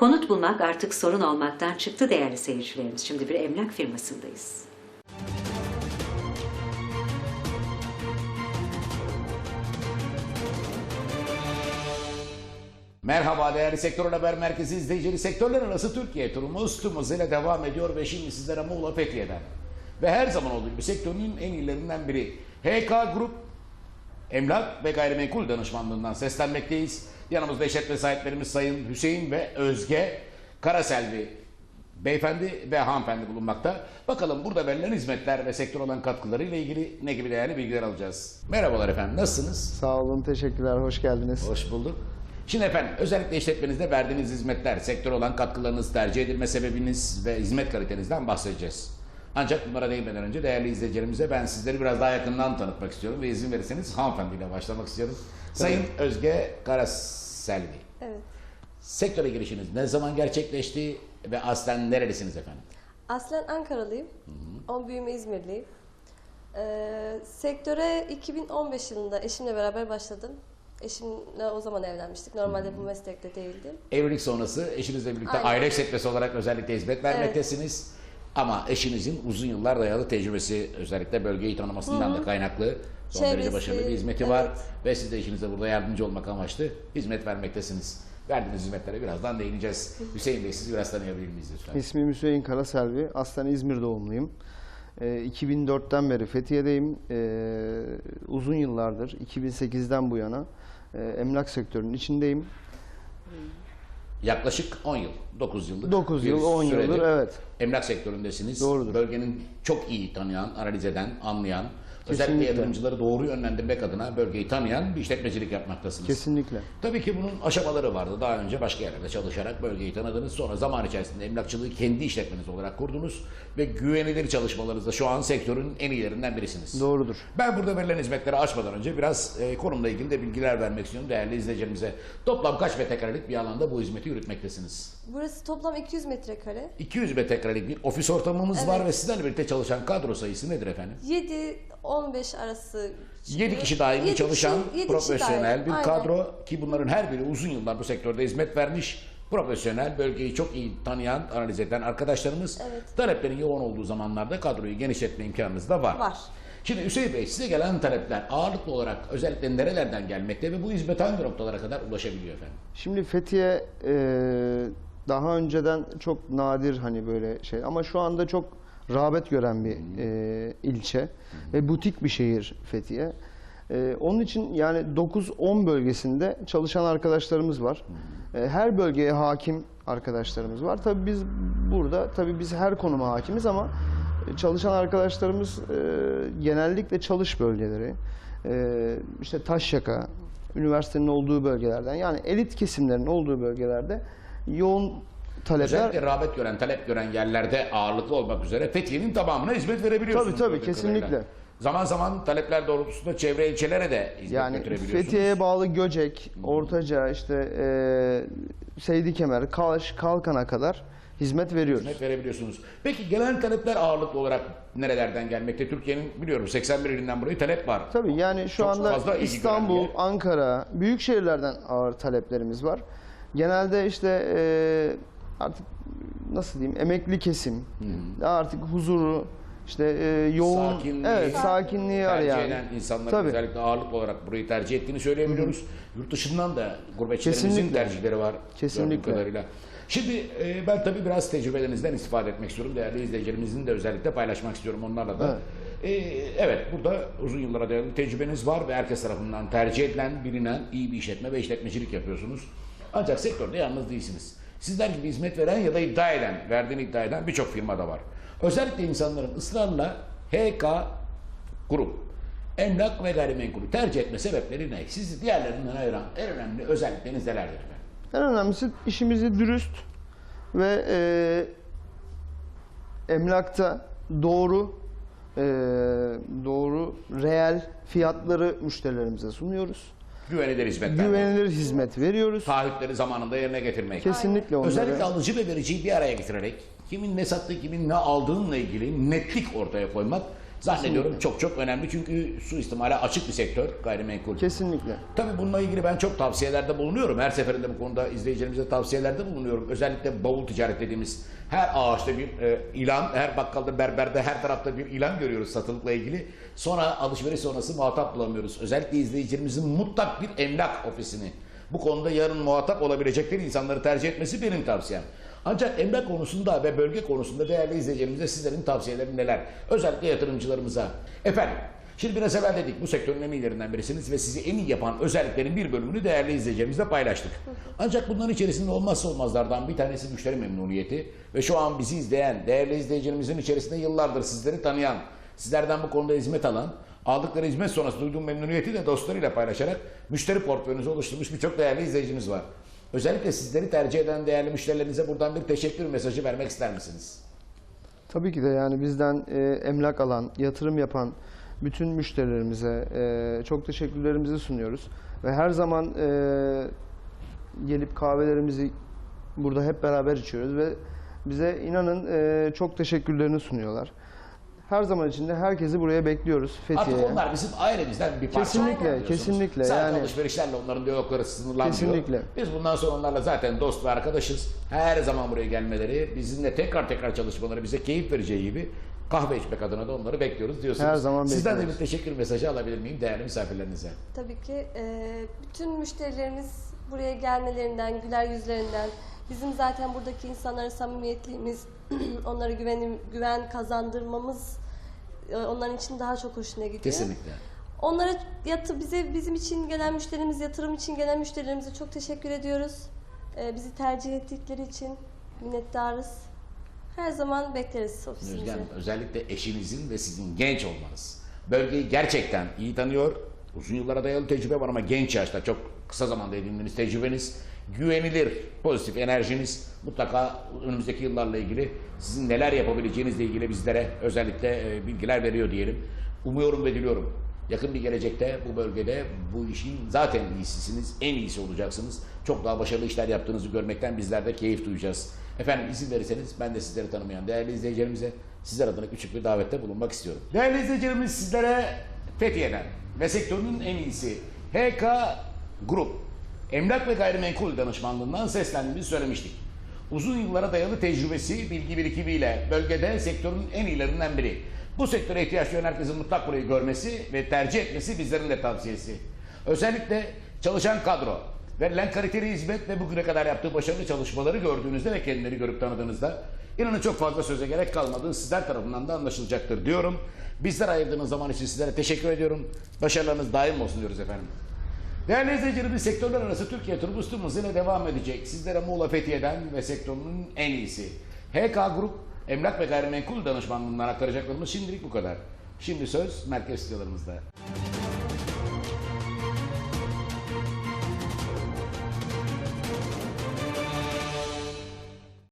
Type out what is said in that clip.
Konut bulmak artık sorun olmaktan çıktı değerli seyircilerimiz. Şimdi bir emlak firmasındayız. Merhaba değerli Sektör Haber Merkezi izleyicileri. Sektörler arası Türkiye turumuz tüm hızıyla devam ediyor ve şimdi sizlere Muğla Fethiye'den. Ve her zaman olduğu gibi sektörün en iyilerinden biri HK Grup Emlak ve Gayrimenkul Danışmanlığından seslenmekteyiz. Yanımızda işletme sahiplerimiz Sayın Hüseyin ve Özge Karaselvi beyefendi ve hanımefendi bulunmakta. Bakalım burada verilen hizmetler ve sektör olan katkıları ile ilgili ne gibi değerli bilgiler alacağız. Merhabalar efendim nasılsınız? Sağ olun, teşekkürler, hoş geldiniz. Hoş bulduk. Şimdi efendim özellikle işletmenizde verdiğiniz hizmetler, sektör olan katkılarınız, tercih edilme sebebiniz ve hizmet kalitenizden bahsedeceğiz. Ancak bunlara değinmeden önce değerli izleyicilerimize ben sizleri biraz daha yakından tanıtmak istiyorum ve izin verirseniz hanımefendiyle başlamak istiyorum. Sayın Özge Karaselvi. Evet. Sektöre girişiniz ne zaman gerçekleşti ve aslen nerelisiniz efendim? Aslen Ankaralıyım. Ama büyüme İzmirliyim. Ee, sektöre 2015 yılında eşimle beraber başladım. Eşimle o zaman evlenmiştik. Normalde bu meslekte değildim. Evlilik sonrası eşinizle birlikte Aynen. aile işletmesi olarak özellikle hizmet vermektesiniz. Ama eşinizin uzun yıllar dayalı tecrübesi özellikle bölgeyi tanımasından da kaynaklı son derece Çevresi, başarılı bir hizmeti var. evet. Ve siz de eşinize burada yardımcı olmak amaçlı hizmet vermektesiniz. Verdiğiniz hizmetlere birazdan değineceğiz. Hüseyin Bey sizi biraz tanıyabilir miyiz lütfen? İsmim Hüseyin Karaselvi, aslen İzmir doğumluyum. Ee, 2004'ten beri Fethiye'deyim. Ee, uzun yıllardır, 2008'den bu yana e, emlak sektörünün içindeyim. Yaklaşık 10 yıl, 9 yıllık 9 bir yıl, 10 süredir yıldır, evet. Emlak sektöründesiniz. Doğrudur. Bölgenin çok iyi tanıyan, analiz eden, anlayan, özellikle yatırımcıları doğru yönlendirmek adına bölgeyi tanıyan bir işletmecilik yapmaktasınız. Kesinlikle. Tabii ki bunun aşamaları vardı. Daha önce başka yerlerde çalışarak bölgeyi tanıdınız. Sonra zaman içerisinde emlakçılığı kendi işletmeniz olarak kurdunuz. Ve güvenilir çalışmalarınızda şu an sektörün en iyilerinden birisiniz. Doğrudur. Ben burada verilen hizmetleri açmadan önce biraz e, konumla ilgili de bilgiler vermek istiyorum değerli izleyicilerimize. Toplam kaç metrekarelik bir alanda bu hizmeti yürütmektesiniz? Burası toplam 200 metrekare. 200 metrekarelik bir ofis ortamımız var Evet. ve sizlerle birlikte çalışan kadro sayısı nedir efendim? 7-15 arası. 7 kişi dahil Yedi çalışan kişi- yedi kişi profesyonel dahil. bir Aynen. kadro ki bunların her biri uzun yıllar bu sektörde hizmet vermiş profesyonel, bölgeyi çok iyi tanıyan, analiz eden arkadaşlarımız. Evet. Taleplerin yoğun olduğu zamanlarda kadroyu genişletme imkanınız da var. Var. Şimdi Hüseyin Bey size gelen talepler ağırlıklı olarak özellikle nerelerden gelmekte ve bu hizmet hangi noktalara kadar ulaşabiliyor efendim? Şimdi Fethiye e, daha önceden çok nadir hani böyle şey ama şu anda çok rağbet gören bir e, ilçe ve butik bir şehir Fethiye. E, onun için yani 9-10 bölgesinde çalışan arkadaşlarımız var. E, her bölgeye hakim arkadaşlarımız var. Tabii biz burada tabii biz her konuma hakimiz ama e, çalışan arkadaşlarımız e, genellikle çalış bölgeleri, e, işte Taşyaka, üniversitenin olduğu bölgelerden yani elit kesimlerin olduğu bölgelerde yoğun talepler Özellikle rağbet gören, talep gören yerlerde ağırlıklı olmak üzere Fethiye'nin tamamına hizmet verebiliyorsunuz. Tabii, tabii, kesinlikle. kadarıyla. Zaman zaman talepler doğrultusunda çevre ilçelere de hizmet yani götürebiliyorsunuz. Fethiye'ye bağlı Göcek, Ortaca, işte e, Seydikemer, Kalaş, Kalkan'a kadar hizmet veriyoruz. hizmet verebiliyorsunuz. Peki gelen talepler ağırlıklı olarak nerelerden gelmekte? Türkiye'nin biliyorum 81 ilinden buraya talep var. Tabii yani şu Çok anda İstanbul. Ankara, büyük şehirlerden ağır taleplerimiz var. Genelde işte e, artık nasıl diyeyim emekli kesim, artık huzuru, işte e, yoğun, Sakinliği, evet sakinliği tercih arayan. eden insanların Tabii. özellikle ağırlıklı olarak burayı tercih ettiğini söyleyebiliyoruz. Yurt dışından da gurbetçilerimizin Kesinlikle. tercihleri var. Kesinlikle. gördüğüm kadarıyla. Şimdi e, ben tabii biraz tecrübelerinizden istifade etmek istiyorum. Değerli izleyicilerimizin de özellikle paylaşmak istiyorum onlarla da. E, evet burada uzun yıllara dayalı bir tecrübeniz var ve herkes tarafından tercih edilen, bilinen iyi bir işletme ve işletmecilik yapıyorsunuz. Ancak sektörde yalnız değilsiniz. Sizler gibi hizmet veren ya da iddia eden, verdiğini iddia eden birçok firma da var. Özellikle insanların ısrarla HK grup, emlak ve gayrimenkulü tercih etme sebepleri ne? Sizi diğerlerinden ayıran en önemli özellikleriniz nelerdir? En önemlisi işimizi dürüst ve e, emlakta doğru e, doğru reel fiyatları müşterilerimize sunuyoruz. Güvenilir hizmetler. Güvenilir hizmet veriyoruz. Taahhütleri zamanında yerine getirmek. Kesinlikle onları. Özellikle alıcı ve vericiyi bir araya getirerek kimin ne sattığı, kimin ne aldığınla ilgili netlik ortaya koymak Zannediyorum çok çok önemli çünkü suistimale açık bir sektör gayrimenkul. Kesinlikle. Tabii bununla ilgili ben çok tavsiyelerde bulunuyorum. Her seferinde bu konuda izleyicilerimize tavsiyelerde bulunuyorum. Özellikle bavul ticaret dediğimiz her ağaçta bir e, ilan, her bakkalda, berberde, her tarafta bir ilan görüyoruz satılıkla ilgili. Sonra alışveriş sonrası muhatap bulamıyoruz. Özellikle izleyicilerimizin mutlak bir emlak ofisini bu konuda yarın muhatap olabilecekleri insanları tercih etmesi benim tavsiyem. Ancak emlak konusunda ve bölge konusunda değerli izleyicilerimize sizlerin tavsiyeleri neler? Özellikle yatırımcılarımıza. Efendim, şimdi biraz evvel dedik bu sektörün en iyilerinden birisiniz ve sizi en iyi yapan özelliklerin bir bölümünü değerli izleyicilerimizle paylaştık. Ancak bunların içerisinde olmazsa olmazlardan bir tanesi müşteri memnuniyeti ve şu an bizi izleyen değerli izleyicilerimizin içerisinde yıllardır sizleri tanıyan, sizlerden bu konuda hizmet alan, aldıkları hizmet sonrası duyduğum memnuniyeti de dostlarıyla paylaşarak müşteri portföyünüzü oluşturmuş birçok değerli izleyicimiz var. Özellikle sizleri tercih eden değerli müşterilerinize buradan bir teşekkür mesajı vermek ister misiniz? Tabii ki de yani bizden e, emlak alan, yatırım yapan bütün müşterilerimize e, çok teşekkürlerimizi sunuyoruz. Ve her zaman e, gelip kahvelerimizi burada hep beraber içiyoruz ve bize inanın e, çok teşekkürlerini sunuyorlar. Her zaman içinde herkesi buraya bekliyoruz Fethiye'ye. Artık onlar bizim ailemizden bir parça. Kesinlikle, kesinlikle. Sadece Yani- alışverişlerle onların diyalogları sınırlanmıyor. Kesinlikle. Biz bundan sonra onlarla zaten dost ve arkadaşız. Her zaman buraya gelmeleri, bizimle tekrar tekrar çalışmaları bize keyif vereceği gibi kahve içmek adına da onları bekliyoruz diyorsunuz. Her zaman Sizden de bir bekliyoruz. teşekkür mesajı alabilir miyim değerli misafirlerinize? Tabii ki e, bütün müşterilerimiz buraya gelmelerinden, güler yüzlerinden, bizim zaten buradaki insanlara samimiyetliğimiz, onlara güvenim, güven kazandırmamız e, onların için daha çok hoşuna gidiyor. Kesinlikle. Onlara yatı bize bizim için gelen müşterimiz, yatırım için gelen müşterilerimize çok teşekkür ediyoruz. E, bizi tercih ettikleri için minnettarız. Her zaman bekleriz ofisimize. Özlem, özellikle eşinizin ve sizin genç olmanız. Bölgeyi gerçekten iyi tanıyor. Uzun yıllara dayalı tecrübe var ama genç yaşta çok kısa zamanda edindiğiniz tecrübeniz, güvenilir pozitif enerjiniz mutlaka önümüzdeki yıllarla ilgili sizin neler yapabileceğinizle ilgili bizlere özellikle e, bilgiler veriyor diyelim. Umuyorum ve diliyorum. Yakın bir gelecekte bu bölgede bu işin zaten iyisisiniz, en iyisi olacaksınız. Çok daha başarılı işler yaptığınızı görmekten bizler de keyif duyacağız. Efendim izin verirseniz ben de sizleri tanımayan değerli izleyicilerimize sizler adına küçük bir davette bulunmak istiyorum. Değerli izleyicilerimiz sizlere Fethiye'den ve sektörünün en iyisi HK Grup Emlak ve Gayrimenkul Danışmanlığından seslendiğimizi söylemiştik. Uzun yıllara dayalı tecrübesi, bilgi birikimiyle bölgede sektörün en iyilerinden biri. Bu sektöre ihtiyaç duyan herkesin mutlak burayı görmesi ve tercih etmesi bizlerin de tavsiyesi. Özellikle çalışan kadro, verilen kaliteli hizmet ve bugüne kadar yaptığı başarılı çalışmaları gördüğünüzde ve kendileri görüp tanıdığınızda inanın çok fazla söze gerek kalmadığı sizler tarafından da anlaşılacaktır diyorum. Bizler ayırdığınız zaman için sizlere teşekkür ediyorum. Başarılarınız daim olsun diyoruz efendim. Değerli izleyicilerimiz sektörler arası Türkiye turumuz yine devam edecek. Sizlere Muğla Fethiye'den ve sektörünün en iyisi. HK Grup Emlak ve Gayrimenkul Danışmanlığından aktaracaklarımız şimdilik bu kadar. Şimdi söz merkez stüdyolarımızda.